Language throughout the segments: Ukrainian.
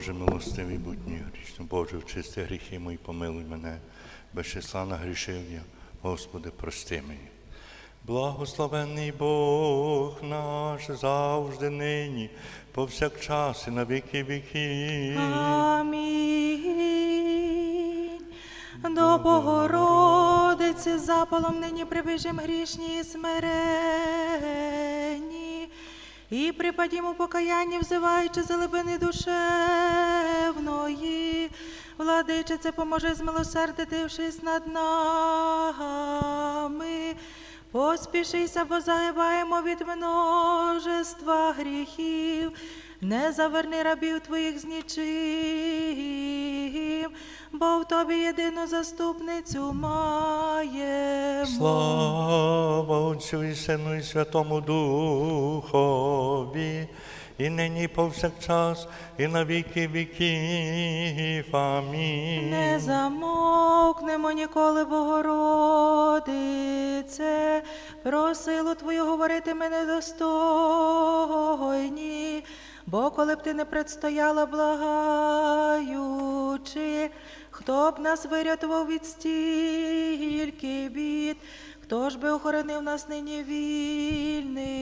Боже, милостивий будь мій грішно, Боже, вчисти гріхи мої, помилуй мене, без числа нагрішив я, Господи, прости мені. Благословенний Бог наш завжди нині, повсякчас і на віки віки. Амінь. До Богородиці запалом нині прибіжим грішні і смиренні. І припадімо покаяння, взиваючи глибини душевної. Владичице, поможе змилосердитившись над нами. Поспішися, бо загибаємо від множества гріхів. Не заверни рабів твоїх з нічим, бо в тобі єдину заступницю маємо. Слава Отцю і Сину і Святому Духові, і нині повсякчас, і на віки віків. Амінь. Не замовкнемо ніколи, Богородице, про силу Твою говорити ми недостойні, бо коли б ти не предстояла, благаючи, хто б нас вирятував від стільки бід, хто ж би охоронив нас нині вільними,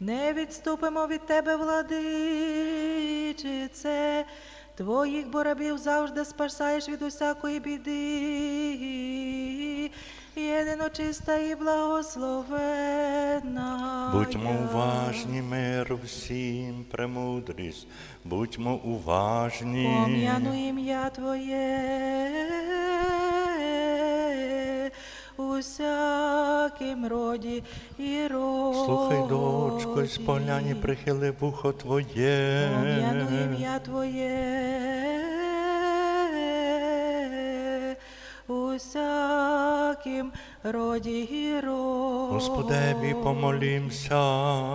не відступимо від тебе, владичице, Твоїх борабів завжди спасаєш від усякої біди. Єдино чиста і благословенна. Будьмо уважні, мир всім, премудрість, будьмо уважні. Пом'яну ім'я Твоє усяким роді і роді. Слухай, дочко, й спогляні, прихили вухо твоє. Пом'яну ім'я Твоє усяким роді і роді. Господеві, помолімся.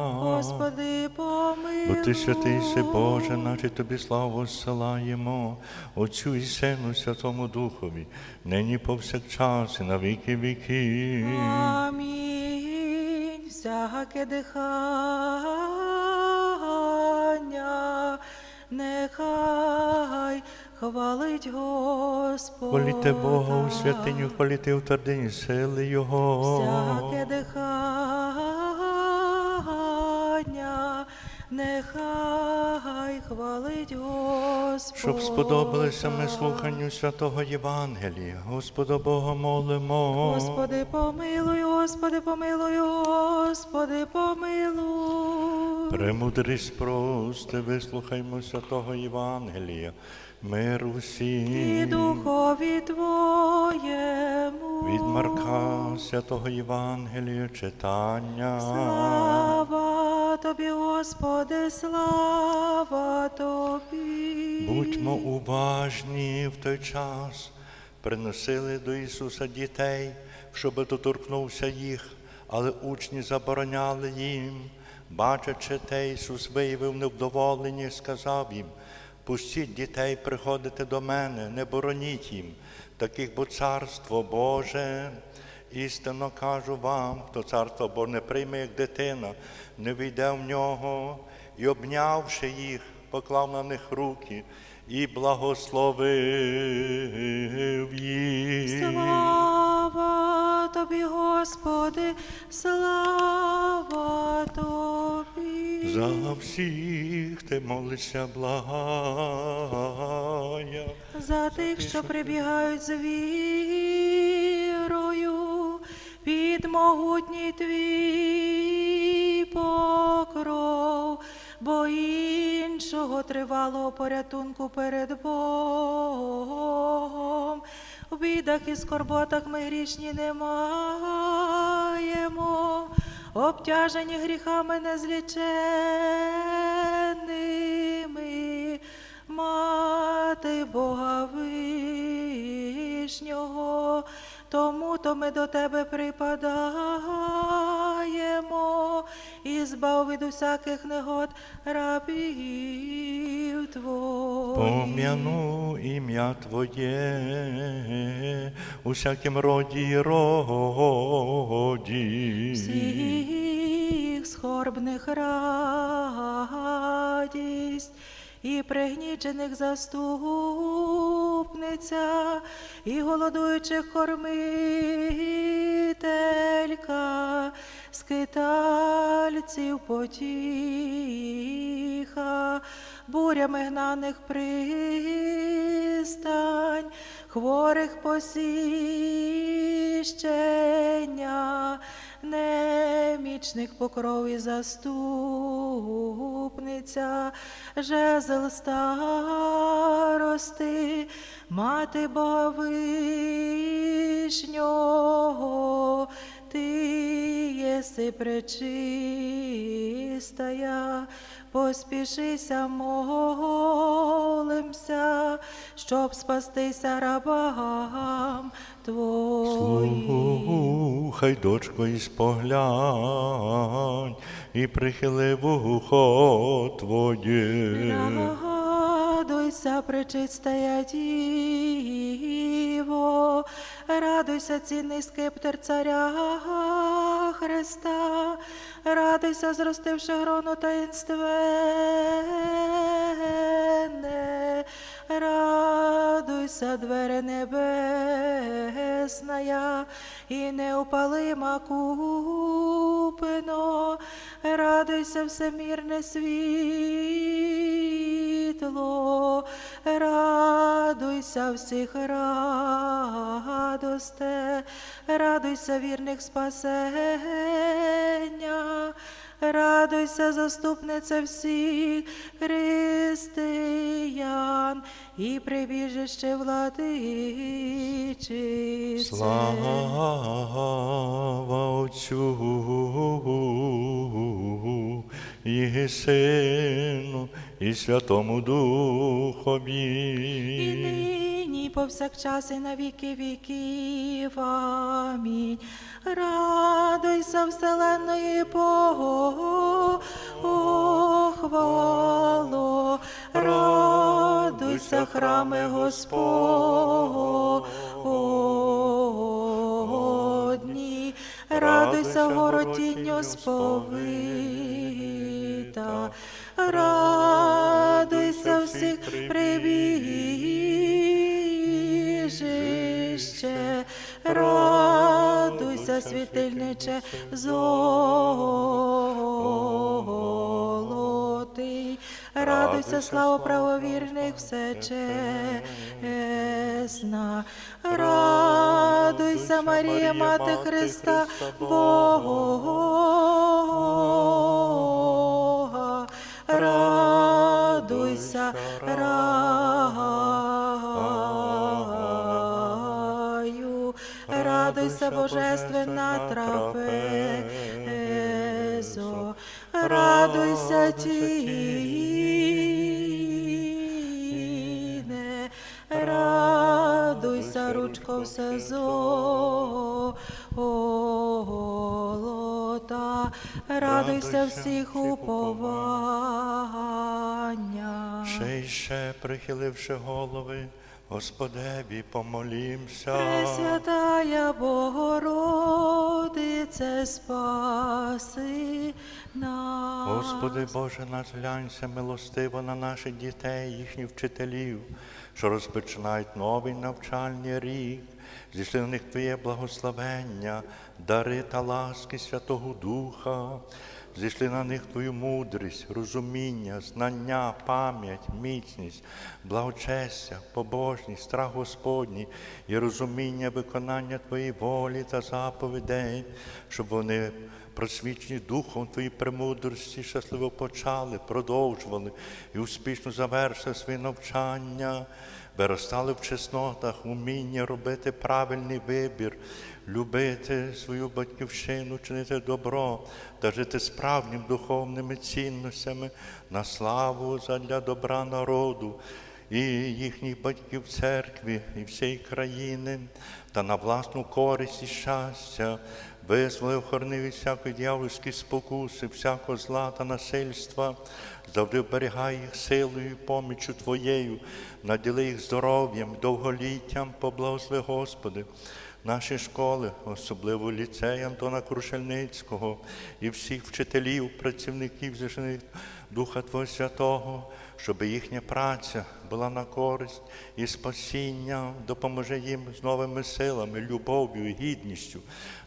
Господи, помилуй. Бо ти святий си, Боже, наче тобі славу зсилаємо, Отцю і Сину, Святому Духові, нині повсякчас і на віки віки. Амінь. Всяке дихання, нехай хвалить Господь. Хваліте Бога у святиню, хваліте у твердині сили Його. Всяке дихання, нехай хвалить Господь. Щоб сподобалися ми слуханню святого Євангелія. Господа Бога молимо. Господи, помилуй, Господи, помилуй, Господи, помилуй. Премудрість прости, вислухаймо святого Євангелія. Мир усім І духові Твоєму. Від Марка святого Євангелія читання. Слава Тобі, Господи, слава Тобі. Будьмо уважні в той час. Приносили до Ісуса дітей, щоб доторкнувся їх, але учні забороняли їм. Бачачи те, Ісус виявив невдоволення і сказав їм, пустіть дітей приходити до мене, не бороніть їм, таких бо царство Боже. Істинно кажу вам, хто царство Боже не прийме як дитина, не війде в нього, і обнявши їх, поклав на них руки і благословив їх. Слава Тобі, Господи, слава Тобі. За всіх ти молишся, благая. За тих, що прибігають з вірою, під могутній твій покров, бо іншого тривалого порятунку перед Богом. В бідах і скорботах ми грішні не маємо, обтяжені гріхами незліченними. Мати Бога вишнього, тому то ми до тебе припадаємо і збав від усяких негод рабів твоїх. Пом'яну ім'я Твоє у всякім роді й роді. всіх скорбних радість і пригнічених заступниця, і голодуючих кормителька, скитальців потіха, бурями гнаних пристань, хворих посіщення, немічних покров і заступниця, жезл старости, мати Бога вишнього, ти єси пречистая, поспішися, молимся, щоб спастися рабам твоїм. Слухай, дочко, і споглянь, і прихили вухо твоє. Радуйся, пречистая Діво, радуйся, цінний скиптер царя Христа, радуйся, зростивши грону таїнственне, радуйся, двери небесна, і неупалима купино, радуйся, всемірне світло, радуйся всіх радосте, радуйся вірних спасення, радуйся, заступниця всіх християн і прибіжище владичице. Слава Отцю і Сину, і Святому Духові. І нині, і повсякчас, і на віки віків. Амінь. Радуйся, вселенної похвало, радуйся, храми Господні, радуйся, городінню сповита, радуйся всіх прибіжище, радуйся, світильниче золотий, радуйся, слава правовірних всечесна, радуйся, Марія, Мати Христа, Бога, радуйся, раю, радуйся, Божественна трапезо, радуйся, тіне, радуйся, ручко все золота, радуйся всіх уповання. Ще й ще, прихиливши голови, Господеві помолімся. Пресвятая Богородице, спаси нас. Господи Боже, наш глянься милостиво на наших дітей, їхніх вчителів, що розпочинають новий навчальний рік. Зійшли на них Твоє благословення, дари та ласки Святого Духа. Зійшли на них Твою мудрість, розуміння, знання, пам'ять, міцність, благочестя, побожність, страх Господній і розуміння виконання Твоєї волі та заповідей, щоб вони просвічені Духом Твої премудрості, щасливо почали, продовжували і успішно завершили своє навчання, виростали в чеснотах, уміння робити правильний вибір, любити свою батьківщину, чинити добро та жити справжніми духовними цінностями на славу задля добра народу і їхніх батьків церкві, і всієї країни, та на власну користь і щастя, визволи охорони від всякої дьявольської спокуси, всякого зла та насильства, завжди вберігай їх силою і поміччю Твоєю, наділи їх здоров'ям, довголіттям, поблагослови, Господи. Наші школи, особливо ліцей Антона Крушельницького і всіх вчителів, працівників зішних Духа Твого Святого, щоб їхня праця була на користь і спасіння, допоможе їм з новими силами, любов'ю і гідністю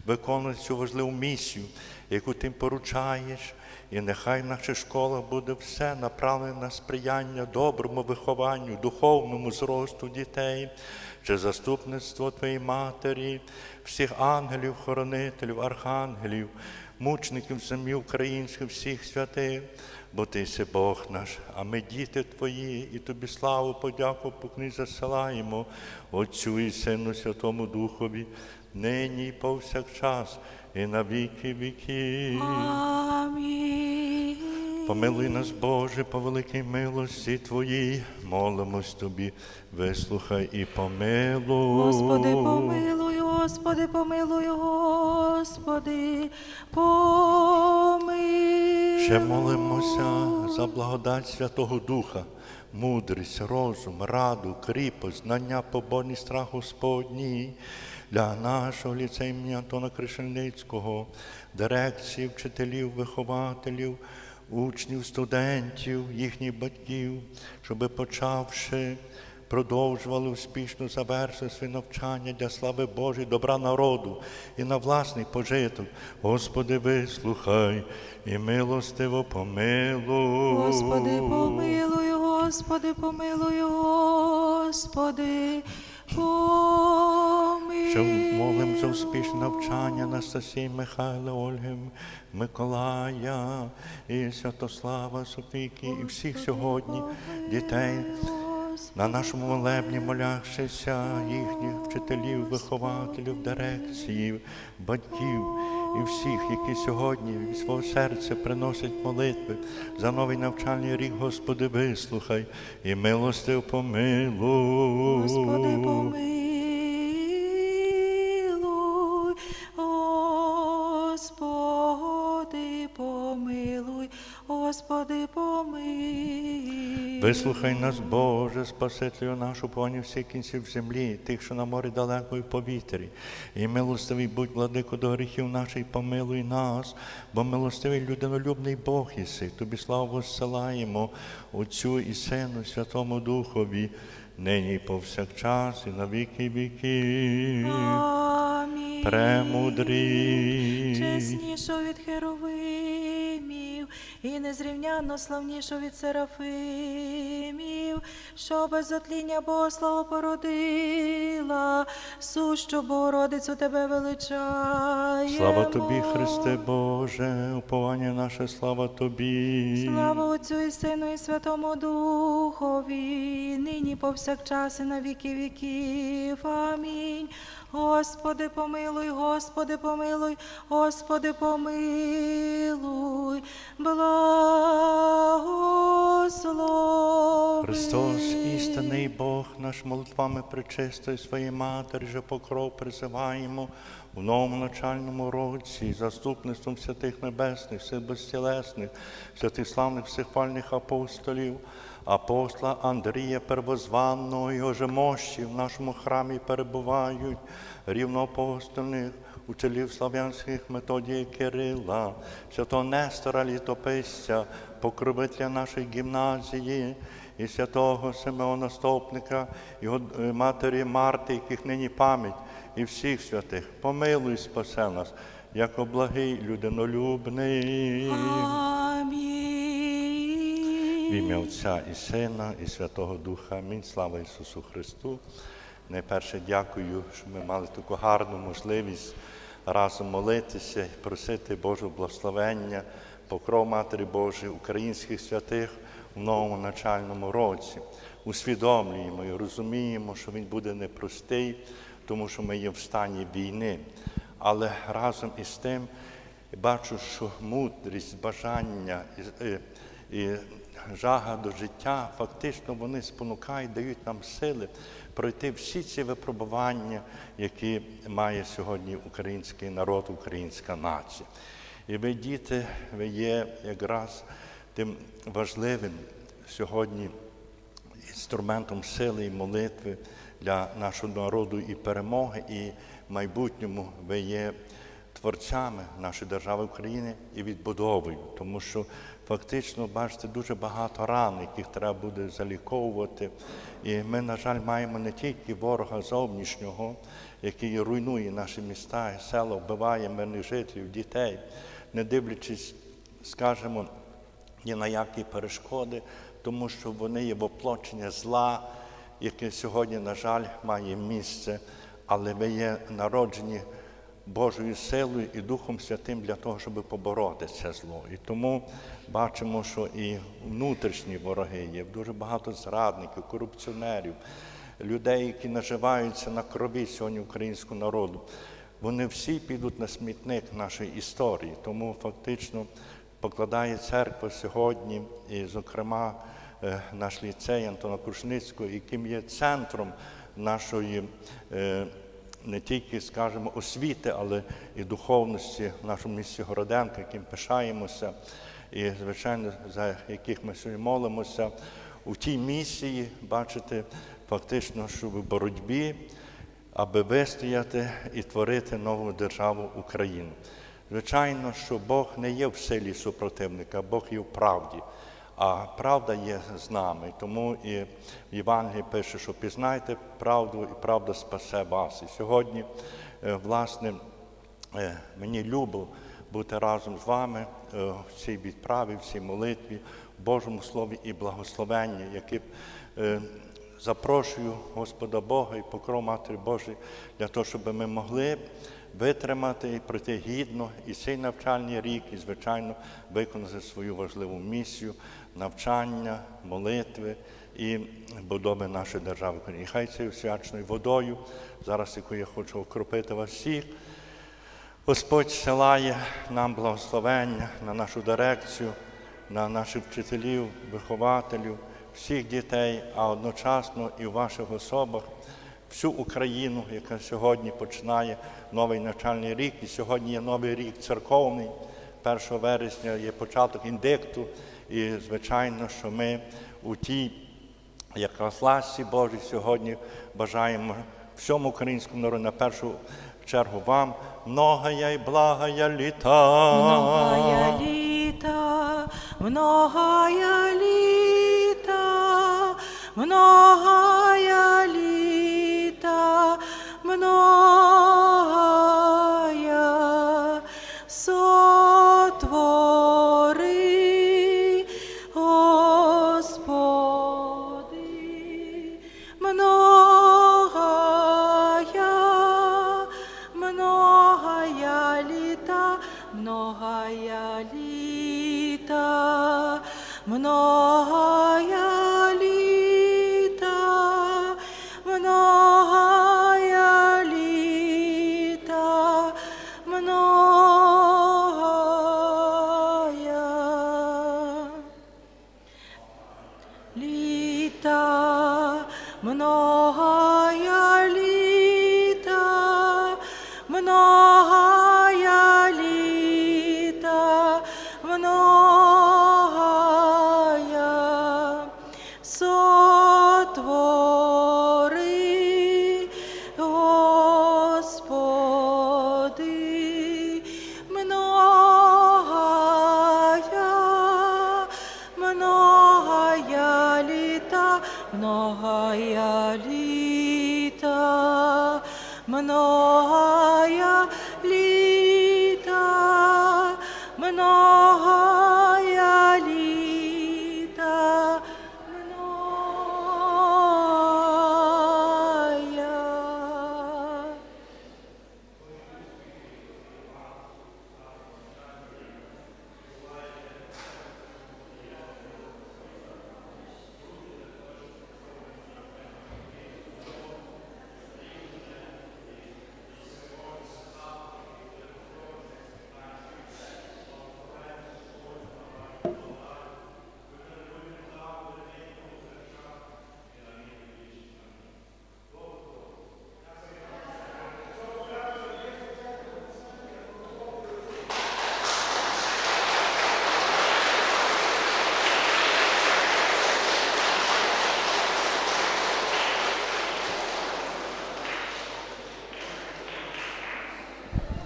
виконувати цю важливу місію, яку ти поручаєш. І нехай наша школа буде все направлена на сприяння доброму вихованню, духовному зросту дітей, чи заступництво Твоєї Матері, всіх ангелів, хоронителів, архангелів, мучників землі українських, всіх святих, бо Ти си Бог наш, а ми діти Твої, і Тобі славу, подяку, покни засилаємо Отцю і Сину Святому Духові, нині і повсякчас, і на віки віків. Амінь. Помилуй нас, Боже, по великій милості Твоїй, молимось Тобі, вислухай і помилуй. Господи, помилуй, Господи, помилуй, Господи, помилуй. Ще молимося за благодать Святого Духа, мудрість, розум, раду, кріпость, знання, поборність, страх Господній для нашого ліцею імені Антона Кришельницького, дирекції, вчителів, вихователів, учнів, студентів, їхніх батьків, щоби почавши продовжували успішно завершити своє навчання для слави Божої, добра народу і на власний пожиток. Господи, вислухай і милостиво помилуй. Господи, помилуй, Господи, помилуй, Господи, помилуй. Що молим за успішне навчання Анастасії Михайла, Ольги, Миколая і Святослава, Софійки і всіх сьогодні дітей. На нашому молебні молящися їхніх вчителів, вихователів, дирекції, батьків і всіх, які сьогодні від свого серця приносять молитви за новий навчальний рік, Господи, вислухай і милостив помилуй. Господи, помилуй, помилуй. Вислухай нас, Боже, Спасителю нашу, поні всіх кінців землі, тих, що на морі далеко і в повітрі. І милостивий будь, владико, до гріхів наших, помилуй нас, бо милостивий людинолюбний Бог єси. Тобі славу зсилаємо Отцю і Сину, Святому Духові, нині і повсякчас, і на віки віки. Амінь. Чеснішого від херовимів і незрівняно славнішого від серафимів, що без отління Богослава породила, сущу Богородицю тебе величає. Слава тобі, Христе Боже, уповання наше, слава тобі. Слава Отцю і Сину, і Святому Духові, нині повсякчас і на віки віків. Амінь. Господи, помилуй, Господи, помилуй, Господи, помилуй, благослови. Христос, істинний Бог, наш молитвами причистої своєї матері, же покров призиваємо в новому начальному році, заступництвом святих небесних, всіх безтілесних, святих славних всехвальних апостолів, апостола Андрія Первозванного, його же мощі в нашому храмі перебувають, рівноапостольних, учителів слав'янських Методія Кирила, святого Нестора Літописця, покровителя нашої гімназії і святого Симеона Стопника, його е, матері Марти, яких нині пам'ять, і всіх святих. Помилуй, спасе нас, як благий людинолюбний. В ім'я Отця і Сина, і Святого Духа. Амінь. Слава Ісусу Христу. Найперше дякую, що ми мали таку гарну можливість разом молитися і просити Божого благословення, покров Матері Божої, українських святих у новому начальному році. Усвідомлюємо і розуміємо, що він буде непростий, тому що ми є в стані війни. Але разом із тим бачу, що мудрість, бажання і, і, жага до життя, фактично вони спонукають, дають нам сили пройти всі ці випробування, які має сьогодні український народ, українська нація. І ви, діти, ви є якраз тим важливим сьогодні інструментом сили і молитви для нашого народу і перемоги, і в майбутньому ви є творцями нашої держави України і відбудовою, тому що фактично, бачите, дуже багато ран, яких треба буде заліковувати. І ми, на жаль, маємо не тільки ворога зовнішнього, який руйнує наші міста і села, вбиває мирних жителів, дітей, не дивлячись, скажімо, ні на які перешкоди, тому що вони є воплочення зла, яке сьогодні, на жаль, має місце, але ви є народжені Божою силою і Духом Святим для того, щоб побороти це зло. І тому бачимо, що і внутрішні вороги є, дуже багато зрадників, корупціонерів, людей, які наживаються на крові сьогодні українського народу. Вони всі підуть на смітник нашої історії. Тому фактично покладає церква сьогодні, і, зокрема, е, наш ліцей Антона Крушницького, яким є центром нашої е, не тільки, скажімо, освіти, але і духовності в нашому місті Городенка, яким пишаємося, і, звичайно, за яких ми сьогодні молимося. У тій місії, бачите, фактично, що в боротьбі, аби вистояти і творити нову державу Україну. Звичайно, що Бог не є в силі супротивника, Бог є в правді, а правда є з нами. Тому і в Євангелії пише, що пізнайте правду, і правда спасе вас. І сьогодні, е, власне, е, мені любо бути разом з вами е, в цій відправі, в цій молитві, в Божому Слові і благословенні, яке запрошую Господа Бога і покров Матері Божої для того, щоб ми могли витримати пройти гідно і цей навчальний рік, і, звичайно, виконати свою важливу місію навчання, молитви і будови нашої держави. І хай цією свячною водою, зараз яку я хочу окропити вас всіх. Господь силає нам благословення на нашу дирекцію, на наших вчителів, вихователів, всіх дітей, а одночасно і в ваших особах, всю Україну, яка сьогодні починає новий навчальний рік. І сьогодні є новий рік церковний. 1 вересня є початок індикту. І, звичайно, що ми у тій якраз ласці Божій сьогодні бажаємо всьому українському народу, на першу чергу вам, многая і благая літа. Многая літа, многая літа, многая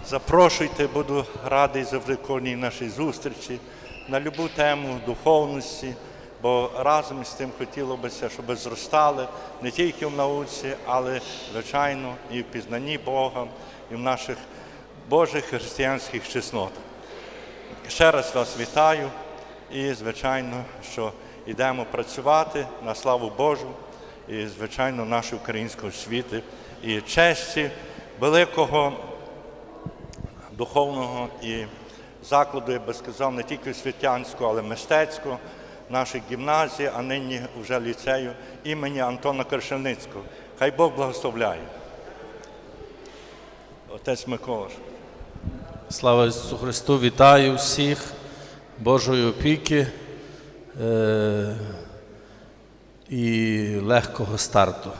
Запрошуйте, буду радий завжди кожній нашій зустрічі на любу тему духовності, бо разом з тим хотілося б, щоб зростали не тільки в науці, але, звичайно, і в пізнанні Бога, і в наших Божих християнських чеснотах. Ще раз вас вітаю і, звичайно, що йдемо працювати на славу Божу і, звичайно, нашої української освіти і честі великого духовного і закладу, я би сказав, не тільки освітянського, але мистецького, нашої гімназії, а нині вже ліцею імені Антона Кершеницького. Хай Бог благословляє. Отець Микола. Слава Ісусу Христу! Вітаю всіх Божої опіки е- і легкого старту.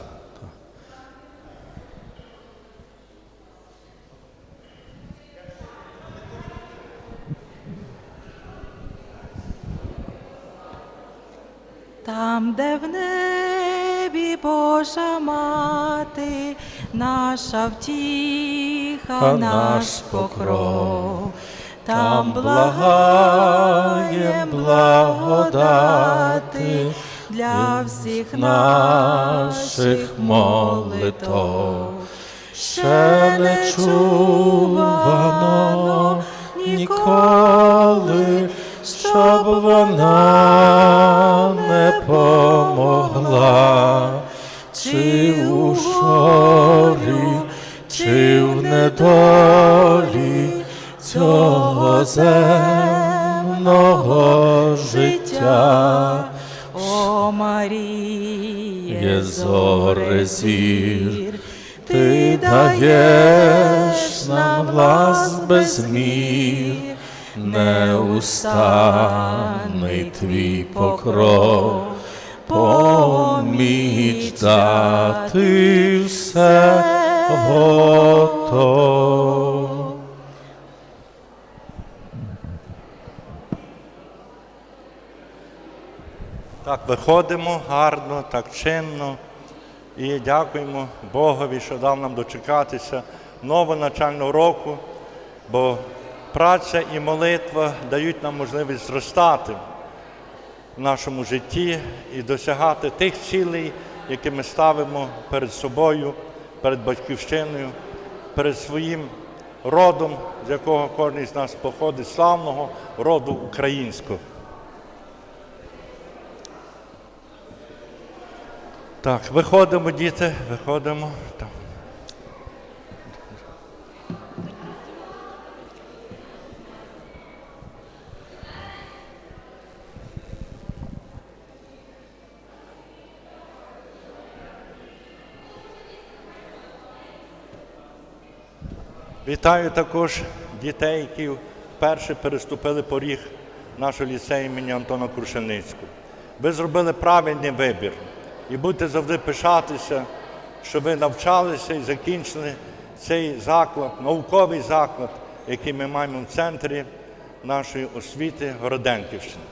Там, де в небі Божа мати, наша втіха, А наш покров, там благає благодати для всіх наших молитов. Ще не чувано ніколи, щоб вона не помогла, чи у шорі, чи в недолі цього земного життя. О Маріє, Є зори зір, ти даєш нам глас без мір, неустанний твій покров, поміч дати все готов. Так, виходимо гарно, так чинно. І дякуємо Богові, що дав нам дочекатися нового навчального року, бо праця і молитва дають нам можливість зростати в нашому житті і досягати тих цілей, які ми ставимо перед собою, перед батьківщиною, перед своїм родом, з якого кожен з нас походить, славного роду українського. Так, виходимо, діти, виходимо. Там. Вітаю також дітей, які вперше переступили поріг нашого ліцею імені Антона Крушеницького. Ви зробили правильний вибір і будете завжди пишатися, що ви навчалися і закінчили цей заклад, науковий заклад, який ми маємо в центрі нашої освіти Городенківщини.